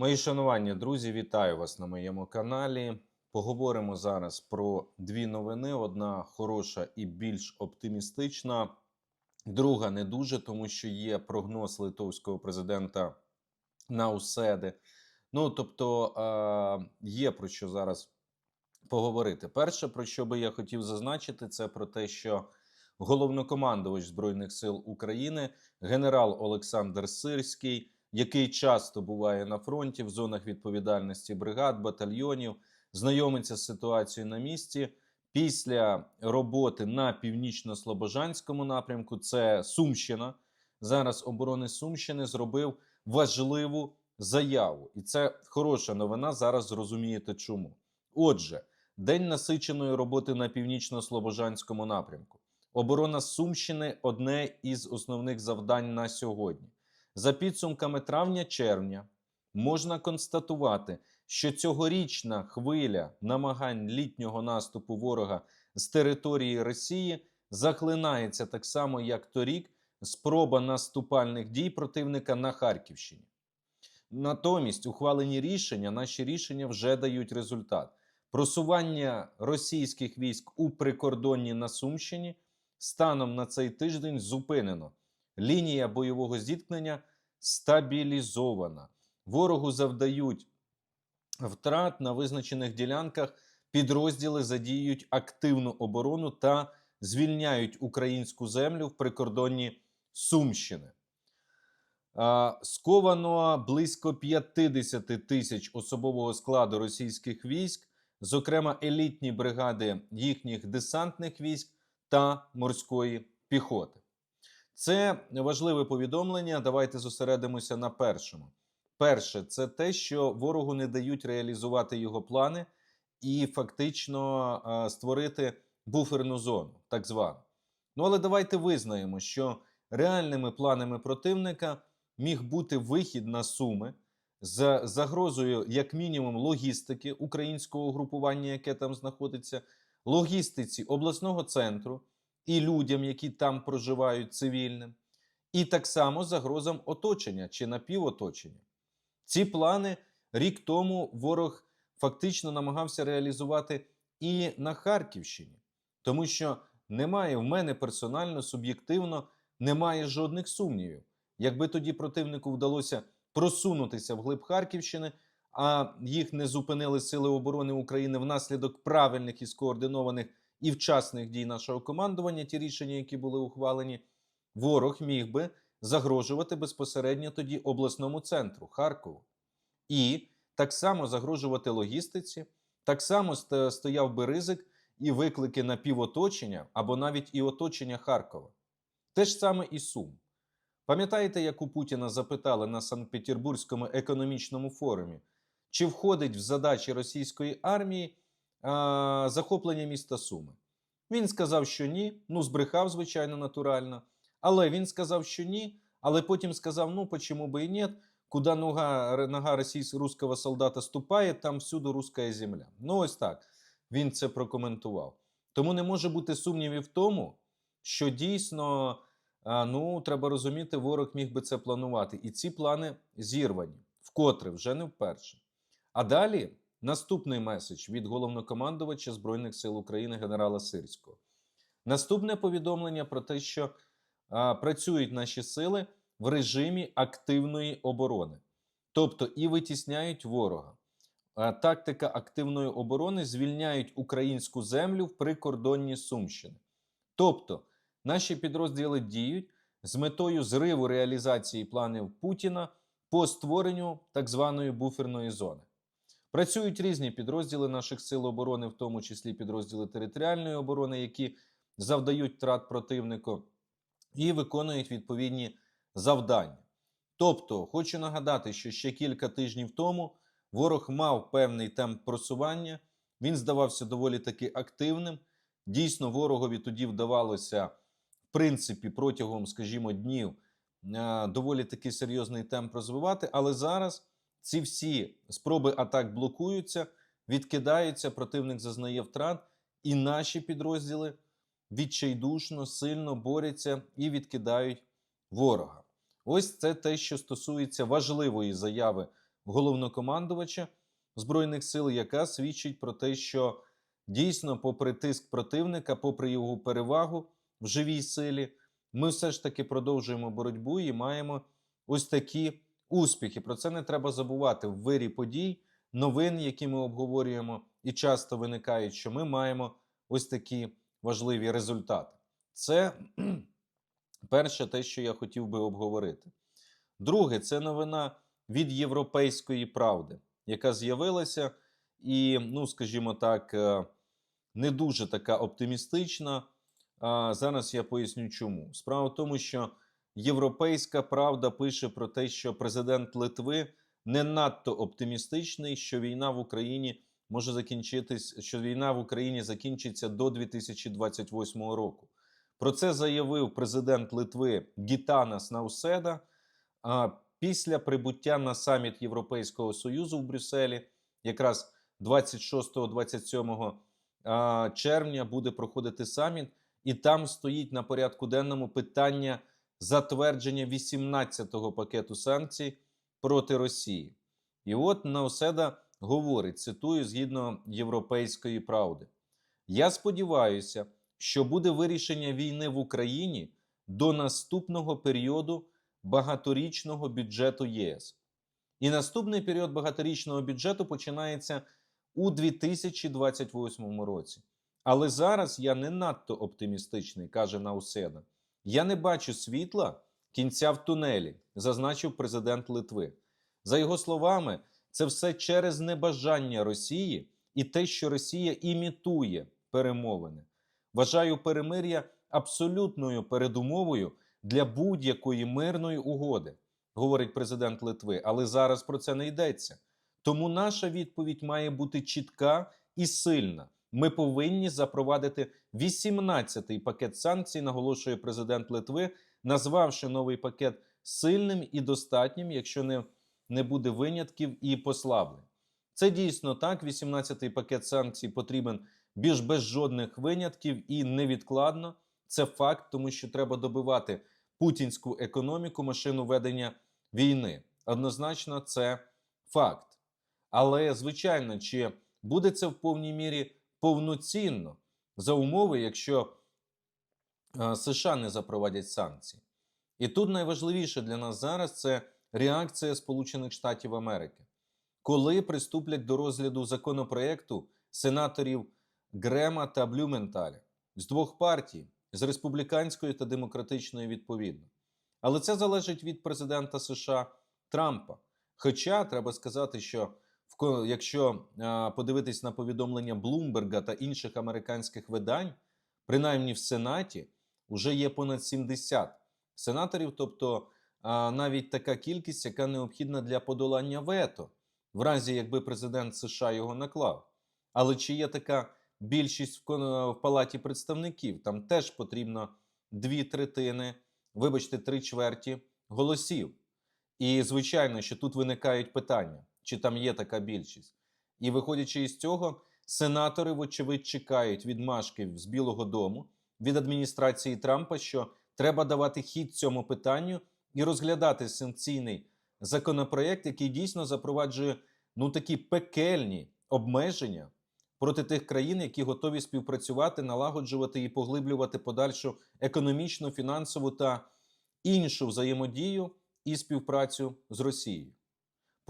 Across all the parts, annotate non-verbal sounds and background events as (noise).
Мої шанування, друзі, вітаю вас на моєму каналі. Поговоримо зараз про дві новини: одна хороша і більш оптимістична, друга не дуже, тому що є прогноз литовського президента на уседи. Ну тобто є про що зараз поговорити. Перше, про що би я хотів зазначити, це про те, що головнокомандувач Збройних сил України, генерал Олександр Сирський, який часто буває на фронті в зонах відповідальності бригад, батальйонів, знайомиться з ситуацією на місці. Після роботи на північно-слобожанському напрямку, це Сумщина. Зараз оборони Сумщини зробив важливу заяву, і це хороша новина. Зараз зрозумієте чому. Отже, день насиченої роботи на північно-слобожанському напрямку. Оборона Сумщини одне із основних завдань на сьогодні. За підсумками травня-червня можна констатувати, що цьогорічна хвиля намагань літнього наступу ворога з території Росії захлинається так само, як торік, спроба наступальних дій противника на Харківщині. Натомість ухвалені рішення, наші рішення вже дають результат. Просування російських військ у прикордонні на Сумщині станом на цей тиждень зупинено. Лінія бойового зіткнення стабілізована. Ворогу завдають втрат на визначених ділянках. Підрозділи задіють активну оборону та звільняють українську землю в прикордонні Сумщини. Сковано близько 50 тисяч особового складу російських військ, зокрема елітні бригади їхніх десантних військ та морської піхоти. Це важливе повідомлення. Давайте зосередимося на першому. Перше, це те, що ворогу не дають реалізувати його плани і фактично е, створити буферну зону, так звану. Ну але давайте визнаємо, що реальними планами противника міг бути вихід на суми з загрозою, як мінімум, логістики українського угрупування, яке там знаходиться, логістиці обласного центру і людям, які там проживають цивільним, і так само загрозам оточення чи напівоточення. Ці плани рік тому ворог фактично намагався реалізувати і на Харківщині, тому що немає в мене персонально, суб'єктивно, немає жодних сумнівів. Якби тоді противнику вдалося просунутися в глиб Харківщини, а їх не зупинили Сили оборони України внаслідок правильних і скоординованих і вчасних дій нашого командування, ті рішення, які були ухвалені, ворог міг би загрожувати безпосередньо тоді обласному центру Харкову. І так само загрожувати логістиці, так само стояв би ризик і виклики на півоточення або навіть і оточення Харкова. Те ж саме і Сум. Пам'ятаєте, як у Путіна запитали на Санкт-Петербурзькому економічному форумі, чи входить в задачі російської армії захоплення міста Суми? Він сказав, що ні. Ну, збрехав, звичайно, натурально. Але він сказав, що ні. Але потім сказав: ну, почему би і ні, куди нога, нога російського солдата ступає, там всюди руська земля. Ну, ось так він це прокоментував. Тому не може бути сумнівів в тому, що дійсно. Ну, треба розуміти, ворог міг би це планувати. І ці плани зірвані, вкотре вже не вперше. А далі наступний меседж від головнокомандувача Збройних сил України генерала Сирського. Наступне повідомлення про те, що а, працюють наші сили в режимі активної оборони, тобто і витісняють ворога. А, тактика активної оборони звільняють українську землю в прикордонні Сумщини. Тобто, Наші підрозділи діють з метою зриву реалізації планів Путіна по створенню так званої буферної зони. Працюють різні підрозділи наших сил оборони, в тому числі підрозділи територіальної оборони, які завдають втрат противнику і виконують відповідні завдання. Тобто, хочу нагадати, що ще кілька тижнів тому ворог мав певний темп просування, він здавався доволі таки активним. Дійсно, ворогові тоді вдавалося в принципі, протягом, скажімо, днів е, доволі таки серйозний темп розвивати. Але зараз ці всі спроби атак блокуються, відкидаються, противник зазнає втрат, і наші підрозділи відчайдушно, сильно борються і відкидають ворога. Ось це те, що стосується важливої заяви головнокомандувача збройних сил, яка свідчить про те, що дійсно, попри тиск противника, попри його перевагу в живій силі, ми все ж таки продовжуємо боротьбу і маємо ось такі успіхи. Про це не треба забувати в вирі подій, новин, які ми обговорюємо, і часто виникають, що ми маємо ось такі важливі результати. Це перше, те, що я хотів би обговорити. Друге, це новина від Європейської правди, яка з'явилася, і, ну, скажімо так, е, не дуже така оптимістична. Зараз я поясню, чому. Справа в тому, що Європейська правда пише про те, що президент Литви не надто оптимістичний, що війна в Україні може закінчитись, що війна в Україні закінчиться до 2028 року. Про це заявив президент Литви Гітанас Науседа а, після прибуття на саміт Європейського Союзу в Брюсселі, якраз 26-27 а, червня буде проходити саміт, і там стоїть на порядку денному питання затвердження 18-го пакету санкцій проти Росії. І от Науседа говорить: цитую згідно європейської правди: Я сподіваюся, що буде вирішення війни в Україні до наступного періоду багаторічного бюджету ЄС. І наступний період багаторічного бюджету починається у 2028 році. Але зараз я не надто оптимістичний, каже Науседа. Я не бачу світла кінця в тунелі, зазначив президент Литви. За його словами, це все через небажання Росії і те, що Росія імітує перемовини. Вважаю перемир'я абсолютною передумовою для будь-якої мирної угоди, говорить президент Литви. Але зараз про це не йдеться. Тому наша відповідь має бути чітка і сильна. Ми повинні запровадити 18-й пакет санкцій, наголошує президент Литви, назвавши новий пакет сильним і достатнім, якщо не, не буде винятків і послаблень. Це дійсно так. 18-й пакет санкцій потрібен більш без жодних винятків і невідкладно. Це факт, тому що треба добивати путінську економіку, машину ведення війни. Однозначно, це факт. Але звичайно, чи буде це в повній мірі повноцінно за умови, якщо е, США не запровадять санкції? І тут найважливіше для нас зараз це реакція Сполучених Штатів Америки, коли приступлять до розгляду законопроекту сенаторів Грема та Блюменталя з двох партій, з республіканської та демократичної відповідно. Але це залежить від президента США Трампа. Хоча треба сказати, що якщо подивитись на повідомлення Блумберга та інших американських видань, принаймні в Сенаті, вже є понад 70 сенаторів, тобто навіть така кількість, яка необхідна для подолання вето, в разі якби президент США його наклав. Але чи є така більшість в палаті представників? Там теж потрібно дві третини, вибачте, три чверті голосів. І звичайно, що тут виникають питання, чи там є така більшість. І виходячи із цього, сенатори, вочевидь, чекають відмашки з Білого Дому від адміністрації Трампа, що треба давати хід цьому питанню і розглядати санкційний законопроєкт, який дійсно запроваджує ну такі пекельні обмеження проти тих країн, які готові співпрацювати, налагоджувати і поглиблювати подальшу економічну, фінансову та іншу взаємодію і співпрацю з Росією.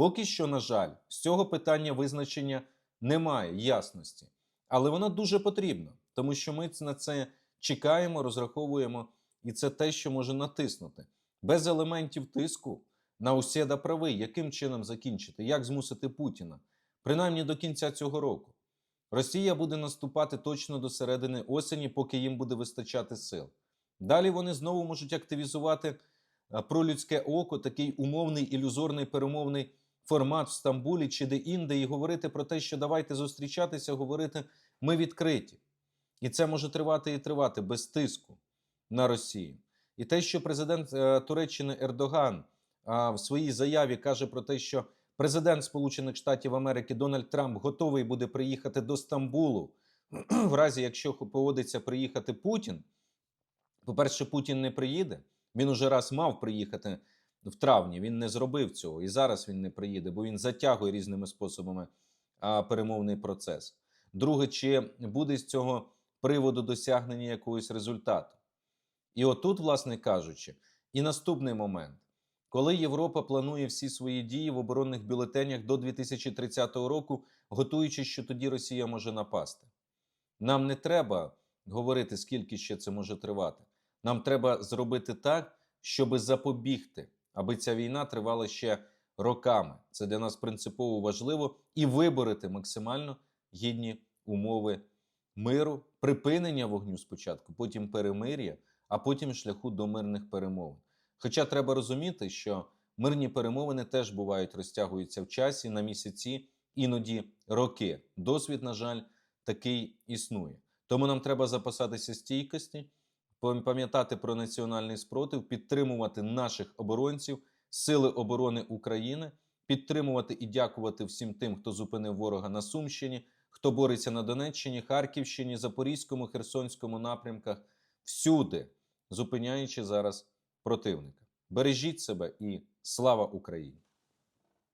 Поки що, на жаль, з цього питання визначення немає ясності, але воно дуже потрібно, тому що ми на це чекаємо, розраховуємо, і це те, що може натиснути. Без елементів тиску на усіда правий, яким чином закінчити, як змусити Путіна, принаймні до кінця цього року. Росія буде наступати точно до середини осені, поки їм буде вистачати сил. Далі вони знову можуть активізувати е, пролюдське око, такий умовний ілюзорний перемовний формат в Стамбулі чи де-інде, і говорити про те, що давайте зустрічатися, говорити ми відкриті. І це може тривати і тривати без тиску на Росію. І те, що президент е, Туреччини Ердоган в своїй заяві каже про те, що президент Сполучених Штатів Америки Дональд Трамп готовий буде приїхати до Стамбулу, (clears throat) в разі якщо поводиться приїхати Путін. По-перше, Путін не приїде. Він уже раз мав приїхати в травні. Він не зробив цього, і зараз він не приїде, бо він затягує різними способами перемовний процес. Друге, чи буде з цього приводу досягнення якогось результату? І отут, власне кажучи, і наступний момент. Коли Європа планує всі свої дії в оборонних бюлетенях до 2030 року, готуючи, що тоді Росія може напасти. Нам не треба говорити, скільки ще це може тривати. Нам треба зробити так, щоб запобігти, аби ця війна тривала ще роками. Це для нас принципово важливо і виборити максимально гідні умови миру, припинення вогню спочатку, потім перемир'я, а потім шляху до мирних перемовин. Хоча треба розуміти, що мирні перемовини теж бувають розтягуються в часі на місяці, іноді роки. Досвід, на жаль, такий існує. Тому нам треба запасатися стійкості, пам'ятати про національний спротив, підтримувати наших оборонців, сили оборони України, підтримувати і дякувати всім тим, хто зупинив ворога на Сумщині, хто бореться на Донеччині, Харківщині, Запорізькому, Херсонському напрямках, всюди зупиняючи зараз противника. Бережіть себе і слава Україні!